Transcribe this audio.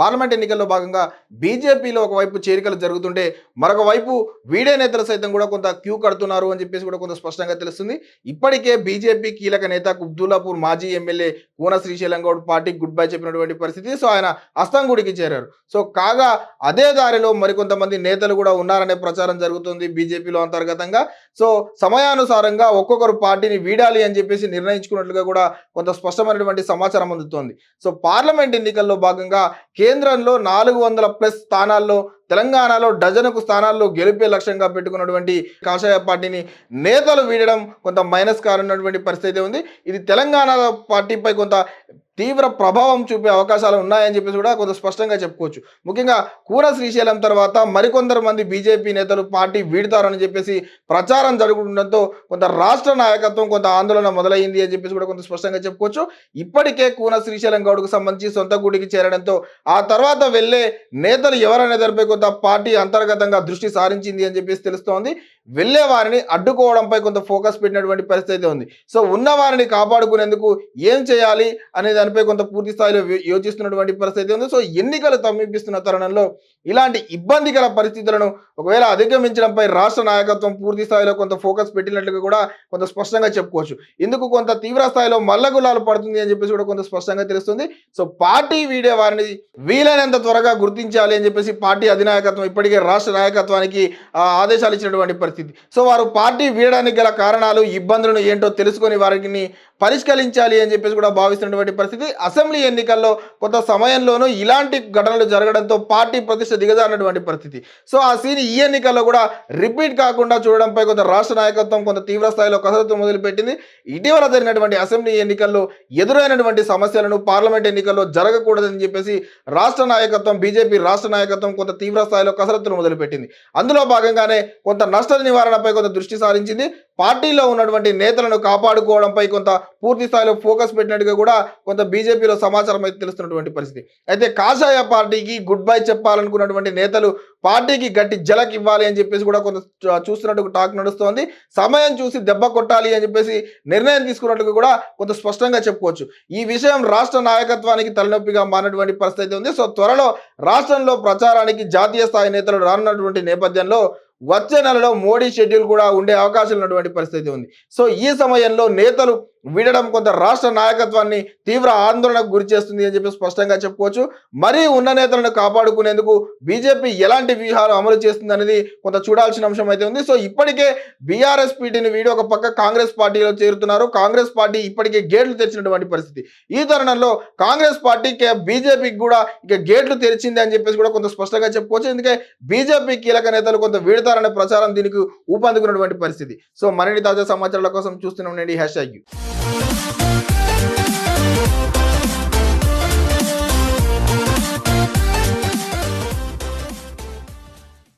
Parliament ఎన్నికల్లో భాగంగా బీజేపీలో ఒకవైపు చేరికలు జరుగుతుంటే మరొక వైపు వీడే నేతలు సైతం కూడా కొంత క్యూ కడుతున్నారు అని చెప్పేసి కూడా కొంత స్పష్టంగా తెలుస్తుంది. ఇప్పటికే బీజేపీ కీలక నేత కుబ్దుల్లాపూర్ మాజీ ఎమ్మెల్యే కూన శ్రీశైలం గౌడ్ పార్టీకి గుడ్ బై చెప్పినటువంటి పరిస్థితి. సో ఆయన అస్తంగుడికి చేరారు. సో కాగా అదే దారిలో మరికొంతమంది నేతలు కూడా ఉన్నారనే ప్రచారం జరుగుతుంది బీజేపీలో అంతర్గతంగా. సో సమయానుసారంగా ఒక్కొక్కరు పార్టీని వీడాలి అని చెప్పేసి నిర్ణయించుకున్నట్లుగా కూడా కొంత స్పష్టమైనటువంటి సమాచారం అందుతోంది. సో పార్లమెంట్ ఎన్నికల్లో భాగంగా కే కేంద్రంలో నాలుగు వందల ప్లస్ స్థానాల్లో తెలంగాణలో డజనుకు స్థానాల్లో గెలిపే లక్ష్యంగా పెట్టుకున్నటువంటి కాషాయ పార్టీని నేతలు వీడడం కొంత మైనస్ కానున్నటువంటి పరిస్థితి ఉంది. ఇది తెలంగాణ పార్టీపై కొంత తీవ్ర ప్రభావం చూపే అవకాశాలు ఉన్నాయని చెప్పేసి కూడా కొంత స్పష్టంగా చెప్పుకోవచ్చు. ముఖ్యంగా కూర శ్రీశైలం తర్వాత మరికొందరు మంది బీజేపీ నేతలు పార్టీ వీడతారని చెప్పేసి ప్రచారం జరుగుతుండటంతో కొంత రాష్ట్ర నాయకత్వం కొంత ఆందోళన మొదలైంది అని చెప్పేసి కూడా కొంత స్పష్టంగా చెప్పుకోవచ్చు. ఇప్పటికే కూన శ్రీశైలం గౌడ్కు సంబంధించి సొంత గుడికి చేరడంతో ఆ తర్వాత వెళ్ళే నేతలు ఎవరనే దానిపై కొంత పార్టీ అంతర్గతంగా దృష్టి సారించింది అని చెప్పేసి తెలుస్తోంది. వెళ్ళే వారిని అడ్డుకోవడంపై కొంత ఫోకస్ పెట్టినటువంటి పరిస్థితి ఉంది. సో ఉన్న వారిని కాపాడుకునేందుకు ఏం చేయాలి అనే దానిపై కొంత పూర్తి స్థాయిలో యోచిస్తున్నటువంటి పరిస్థితి ఉంది. సో ఎన్నికలు సమీపిస్తున్న తరుణంలో ఇలాంటి ఇబ్బందికర పరిస్థితులను ఒకవేళ అధిగమించడంపై రాష్ట్ర నాయకత్వం పూర్తి స్థాయిలో కొంత ఫోకస్ పెట్టినట్లుగా కూడా కొంత స్పష్టంగా చెప్పుకోవచ్చు. ఇందుకు కొంత తీవ్ర స్థాయిలో మల్లగులాలు పడుతుంది అని చెప్పేసి కూడా కొంత స్పష్టంగా తెలుస్తుంది. సో పార్టీ వీడే వారిని వీలైనంత త్వరగా గుర్తించాలి అని చెప్పేసి పార్టీ అధినాయకత్వం ఇప్పటికే రాష్ట్ర నాయకత్వానికి ఆదేశాలు ఇచ్చినటువంటి పరిస్థితి సో వారు పార్టీ వీడడానికి గల కారణాలు ఇబ్బందులను ఏంటో తెలుసుకొని వారిని పరిష్కరించాలి అని చెప్పేసి కూడా భావిస్తున్నటువంటి పరిస్థితి. అసెంబ్లీ ఎన్నికల్లో కొంత సమయంలోనూ ఇలాంటి ఘటనలు జరగడంతో పార్టీ ప్రతిష్ట దిగజారినటువంటి పరిస్థితి. సో ఆ సీన్ ఈ ఎన్నికల్లో కూడా రిపీట్ కాకుండా చూడడంపై కొంత రాష్ట్ర నాయకత్వం కొంత తీవ్ర స్థాయిలో కసరత్తు మొదలుపెట్టింది. ఇటీవల జరిగినటువంటి అసెంబ్లీ ఎన్నికల్లో ఎదురైనటువంటి సమస్యలను పార్లమెంట్ ఎన్నికల్లో జరగకూడదని చెప్పేసి రాష్ట్ర నాయకత్వం బీజేపీ రాష్ట్ర నాయకత్వం కొంత తీవ్ర స్థాయిలో కసరత్తును మొదలుపెట్టింది. అందులో భాగంగానే కొంత నష్ట నివారణపై కొంత దృష్టి సారించింది. పార్టీలో ఉన్నటువంటి నేతలను కాపాడుకోవడంపై కొంత పూర్తి స్థాయిలో ఫోకస్ పెట్టినట్టుగా కూడా కొంత బీజేపీలో సమాచారం అయితే తెలుస్తున్నటువంటి పరిస్థితి. అయితే కాషాయ పార్టీకి గుడ్ బై చెప్పాలనుకున్నటువంటి నేతలు పార్టీకి గట్టి జలకి ఇవ్వాలి అని చెప్పేసి కూడా కొంత చూస్తున్నట్టు టాక్ నడుస్తోంది. సమయం చూసి దెబ్బ కొట్టాలి అని చెప్పేసి నిర్ణయం తీసుకున్నట్టుగా కూడా కొంత స్పష్టంగా చెప్పుకోవచ్చు. ఈ విషయం రాష్ట్ర నాయకత్వానికి తలనొప్పిగా మారినటువంటి పరిస్థితి ఉంది. సో త్వరలో రాష్ట్రంలో ప్రచారానికి జాతీయ స్థాయి నేతలు రానున్నటువంటి నేపథ్యంలో వచ్చే నెలలో మోడీ షెడ్యూల్ కూడా ఉండే అవకాశం ఉన్నటువంటి పరిస్థితి ఉంది. సో ఈ సమయంలో నేతలు వీడడం కొంత రాష్ట్ర నాయకత్వాన్ని తీవ్ర ఆందోళనకు గురి చేస్తుంది అని చెప్పి స్పష్టంగా చెప్పుకోవచ్చు. మరీ ఉన్న నేతలను కాపాడుకునేందుకు బీజేపీ ఎలాంటి వ్యూహాలు అమలు చేస్తుంది అనేది కొంత చూడాల్సిన అంశం అయితే ఉంది. సో ఇప్పటికే బీఆర్ఎస్ పీటీని వీడి ఒక పక్క కాంగ్రెస్ పార్టీలో చేరుతున్నారు. కాంగ్రెస్ పార్టీ ఇప్పటికే గేట్లు తెరిచినటువంటి పరిస్థితి. ఈ తరుణంలో కాంగ్రెస్ పార్టీ బీజేపీకి కూడా ఇక గేట్లు తెరిచింది అని చెప్పేసి కూడా కొంత స్పష్టంగా చెప్పుకోవచ్చు. ఎందుకంటే బీజేపీ కీలక నేతలు కొంత వీడతారనే ప్రచారం దీనికి ఊపందుకున్నటువంటి పరిస్థితి. సో మరిన్ని తాజా సమాచారాల కోసం చూస్తున్నాం హ్యాష్ ట్యాగ్ Thank you.